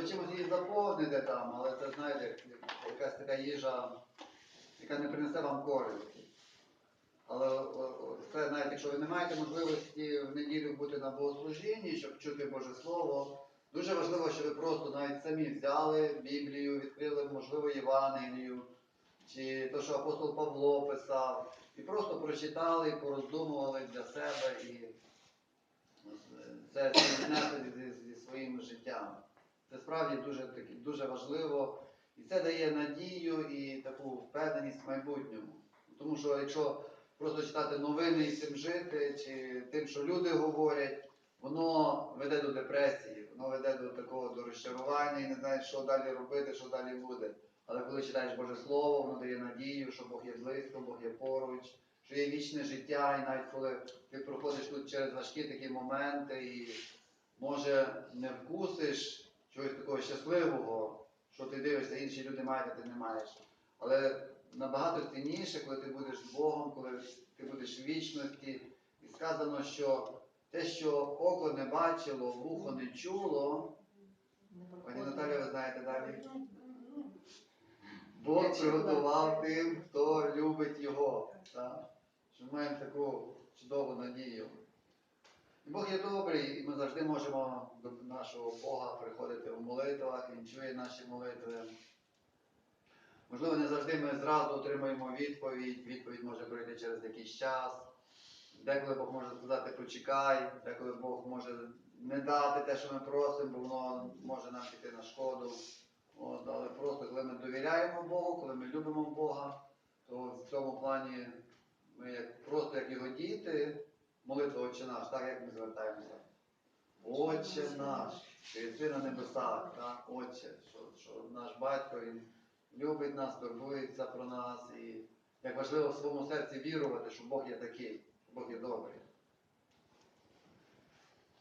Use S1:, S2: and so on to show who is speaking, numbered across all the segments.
S1: ви чимось її заповните там, але це знаєте, якась така їжа, яка не принесе вам користі. Але це навіть якщо ви не маєте можливості в неділю бути на богослужінні, щоб чути Боже Слово, дуже важливо, щоб ви просто навіть самі взяли Біблію, відкрили, можливо, Євангелію, чи те, що апостол Павло писав, і просто прочитали, пороздумували для себе і це зняти зі, зі своїм життям. Це справді дуже, дуже важливо. І це дає надію і таку впевненість в майбутньому. Тому що якщо просто читати новини і цим жити, чи тим, що люди говорять, воно веде до депресії, воно веде до такого до розчарування і не знаєш, що далі робити, що далі буде. Але коли читаєш Боже Слово, воно дає надію, що Бог є близько, Бог є поруч, що є вічне життя, і навіть коли ти проходиш тут через важкі такі моменти і може не вкусиш чогось такого щасливого, що ти дивишся, інші люди мають, а ти не маєш. Але набагато цінніше, коли ти будеш Богом, коли ти будеш в вічності, і сказано, що те, що око не бачило, вухо не чуло, пані Наталя, ви знаєте далі. Бог приготував тим, хто любить його. Так? Що ми маємо таку чудову надію. Бог є добрий, і ми завжди можемо до нашого Бога приходити в молитвах, Він чує наші молитви. Можливо, не завжди ми зразу отримуємо відповідь, відповідь може прийти через якийсь час. Деколи Бог може сказати почекай, деколи Бог може не дати те, що ми просимо, бо воно може нам піти на шкоду. От, але просто коли ми довіряємо Богу, коли ми любимо Бога, то в цьому плані ми як, просто як його діти, молитва Отче наш, так як ми звертаємося. Отче наш, що єси на небесах, так, Отче, що, що наш батько він любить нас, турбується про нас і як важливо в своєму серці вірувати, що Бог є такий, що Бог є добрий.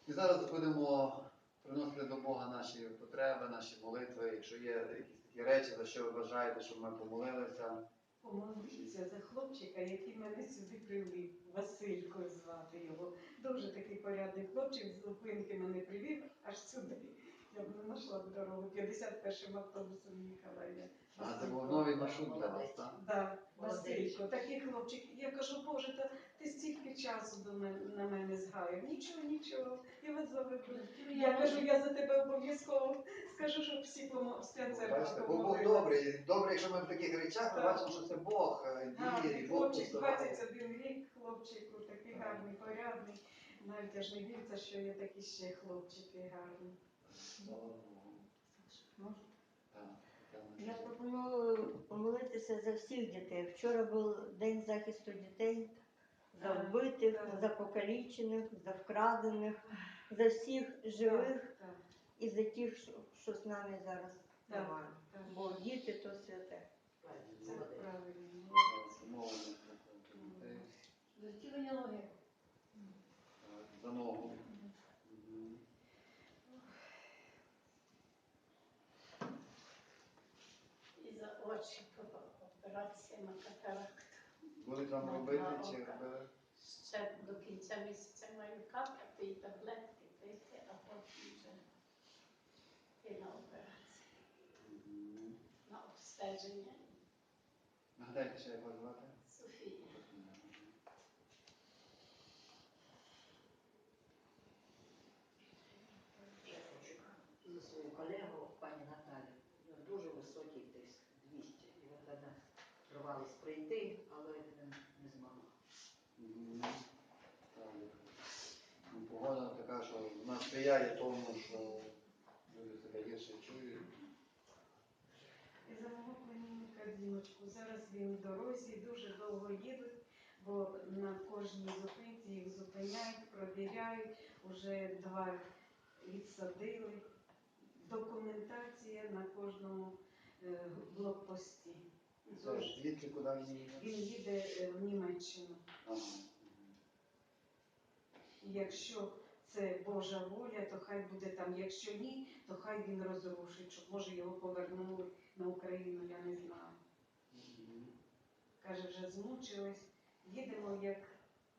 S1: І зараз будемо приносити до Бога наші потреби, наші молитви, якщо є якісь такі речі, за що ви бажаєте, щоб ми помолилися.
S2: Помоліться за хлопчика, який мене сюди привів. Василько звати його. Дуже такий порядний хлопчик з зупинки мене привів аж сюди. Я знайшла б дорогу. 51-м автобусом їхала я.
S1: А це був новий маршрут для вас, так?
S2: Да,
S3: Молодець.
S2: Василько, такий хлопчик. Я кажу, Боже, та ти стільки часу до мене, на мене згаяв. Нічого, нічого. Я вас заведу. Я кажу, я за тебе обов'язково скажу, щоб всі помо... вся церква
S1: Бачите, бо Бог добрий. Добре, якщо ми в таких речах, ми
S2: Так.
S1: бачимо, що це Бог е, діє,
S2: Гарний
S1: Бог
S2: хлопчик,
S1: посилає.
S2: 21 рік, хлопчику, такий гарний, порядний. Навіть аж не віриться, що є такі ще хлопчики гарні.
S1: Слава Богу.
S3: Можна?
S1: Так, так.
S3: Я пропоную помолитися за всіх дітей. Вчора був День захисту дітей, за вбитих, за покалічених, за вкрадених, за всіх живих і за тих, що, з нами зараз немає. Бо діти то святе.
S2: Це правильно.
S1: Замовлення. Е,
S4: Затілення ноги.
S1: так, За ногу. Мгм.
S4: І за очі операція на катаракт.
S1: там робити чи робили?
S4: Ще до кінця місяця маю капати і таблетки пити, а потім вже і на операцію, на обстеження.
S1: Нагадайте, що вас звати?
S4: Софія.
S5: Я хочу за свою колегу, пані Наталю. У нього дуже високий тиск 200. І от вона тривалось прийти, але не, не змогла.
S1: Ну, Погода така, що вона сприяє тому, що люди себе гірше чують.
S2: І за мого племінника Дімочку. Зараз він в дорозі, дуже довго їдуть, бо на кожній зупинці їх зупиняють, провіряють, уже два відсадили. Документація на кожному е, блокпості.
S1: Звідки куди він їде?
S2: Він їде в Німеччину.
S1: Ага.
S2: І Якщо це Божа воля, то хай буде там. Якщо ні, то хай він розрушить, щоб може його повернули на Україну, я не знаю. Каже, вже змучились. Їдемо як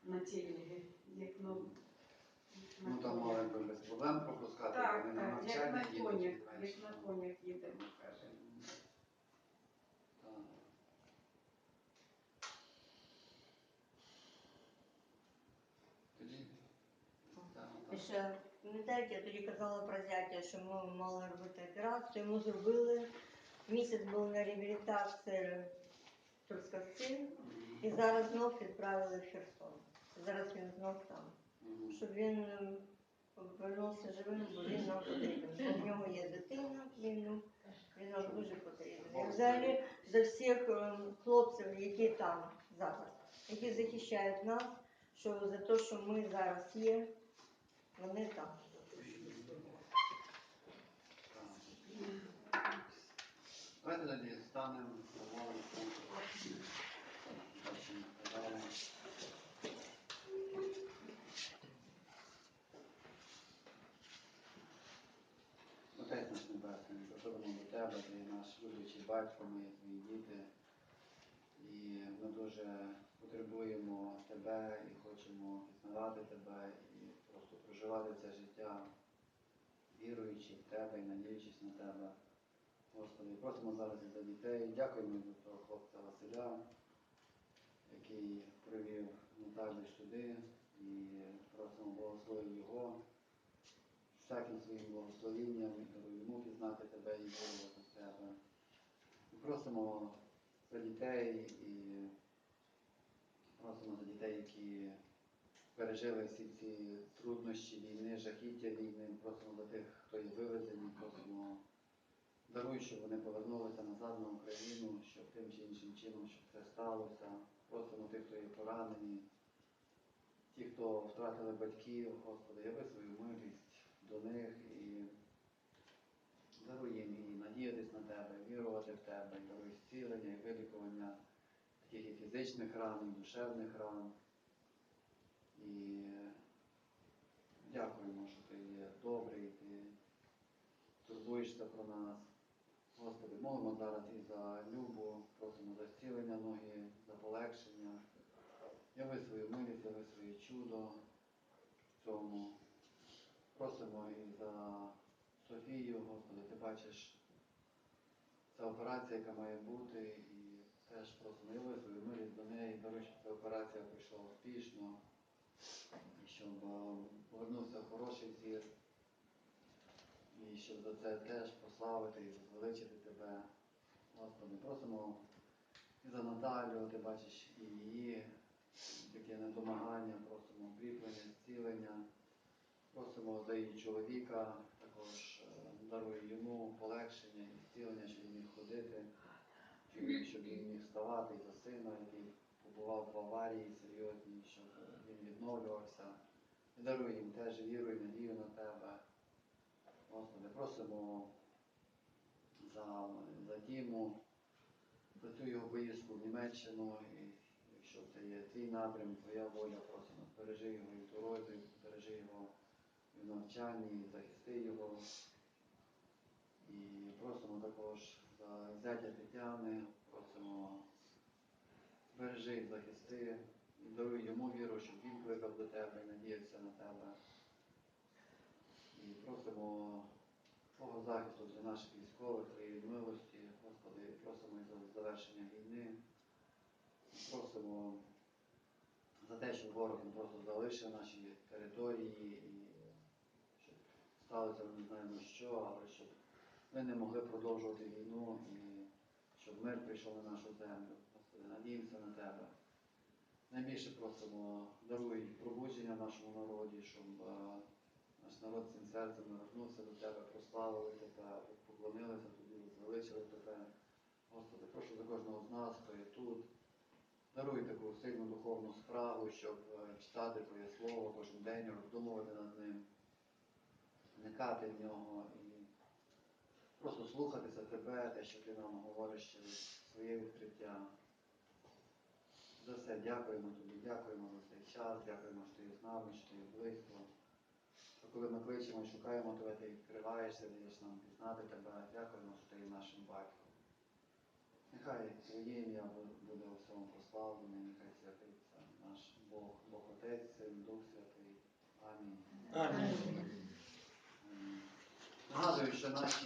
S2: на телегі, як ну,
S1: Ну там би без проблем пропускати,
S2: Так,
S1: вони на
S2: так, як
S1: навчання
S2: на
S1: їдуть,
S2: конях, як на конях їдемо, каже.
S1: Так. Тоді, так.
S3: пам'ятаєте, я тоді казала про зятя, що ми мали робити операцію, йому зробили. Місяць був на реабілітації в Трускавці, і зараз знов відправили в Херсон. Зараз він знов там. Щоб він ем, повернувся живим, бо він нам потрібен. В нього є дитина, він, він нам дуже потрібен. І взагалі за всіх ем, хлопців, які там зараз, які захищають нас, що за те, що ми зараз є, там.
S1: Давайте тоді станемо казали. Отець наш небесний, приходимо до тебе, ти наш люблячий батько, ми твої діти. І ми дуже потребуємо тебе і хочемо пізнавати тебе проживати це життя, віруючи в тебе і надіючись на тебе. Господи, просимо зараз за дітей. Дякуємо за того хлопця Василя, який привів Наталю сюди і просимо благослови його всяким своїм благословінням і йому пізнати тебе і вірувати в тебе. І просимо за дітей і просимо за дітей, які пережили всі ці труднощі війни, жахіття війни. Просимо за тих, хто є вивезені, просимо даруй, щоб вони повернулися назад на Україну, щоб тим чи іншим чином, щоб це сталося. Просимо тих, хто є поранені, ті, хто втратили батьків, Господи, яви свою милість до них і даруй їм і надіятись на тебе, вірувати в тебе, і даруй зцілення і вилікування таких і фізичних ран, і душевних ран. І дякуємо, що ти є добрий, ти турбуєшся про нас. Господи, молимо зараз і за любу, просимо за зцілення ноги, за полегшення. Яви свою милість, яви своє чудо в цьому. Просимо і за Софію, Господи, ти бачиш, це операція, яка має бути, і теж просимо яви свою милість до неї, даруй, щоб ця операція пройшла успішно, щоб е, повернувся хороший зір. І щоб за це теж прославити і возвеличити тебе. Господи, просимо і за Наталю, ти бачиш і її таке недомагання, просимо укріплення, зцілення. Просимо за її чоловіка, також е, даруй йому полегшення і зцілення, щоб він міг ходити, щоб він- міг вставати, і за сина, який побував в аварії серйозній, щоб відновлювався. І даруй їм теж віру і надію на тебе. Господи, просимо за, за Діму, за цю його поїздку в Німеччину, і якщо це є твій напрям, твоя воля, просимо, збережи його і в дорозі, збережи його і в навчанні, і захисти його. І просимо також за зятя Тетяни, просимо збережи і захисти, даруй йому віру, щоб він кликав до тебе і надіявся на тебе. І просимо Твого захисту для наших військових, Твоєї милості, Господи, просимо і за завершення війни. Просимо за те, щоб ворог просто залишив наші території і щоб сталося, ми не знаємо що, але щоб ми не могли продовжувати війну і щоб мир прийшов на нашу землю. Господи, надіємося на Тебе. Найбільше просимо, даруй пробудження нашому народі, щоб е, наш народ цим серцем навернувся до Тебе, прославили Тебе, поклонилися Тобі, звеличили Тебе. Господи, прошу за кожного з нас, хто є тут. Даруй таку сильну духовну спрагу, щоб е, читати Твоє Слово кожен день, роздумувати над ним, вникати в нього і просто слухатися Тебе, те, що Ти нам говориш через своє відкриття. За все дякуємо тобі, дякуємо за цей час, дякуємо, що ти є з нами, що ти є близько. Що коли ми кличемо шукаємо тебе, ти відкриваєшся, даєш нам пізнати тебе. Дякуємо, що ти є нашим батьком. Нехай твоє ім'я буде у всьому прославлене, нехай святиться наш Бог, Бог Отець, Син, Дух Святий. Амінь. Нагадую, що наші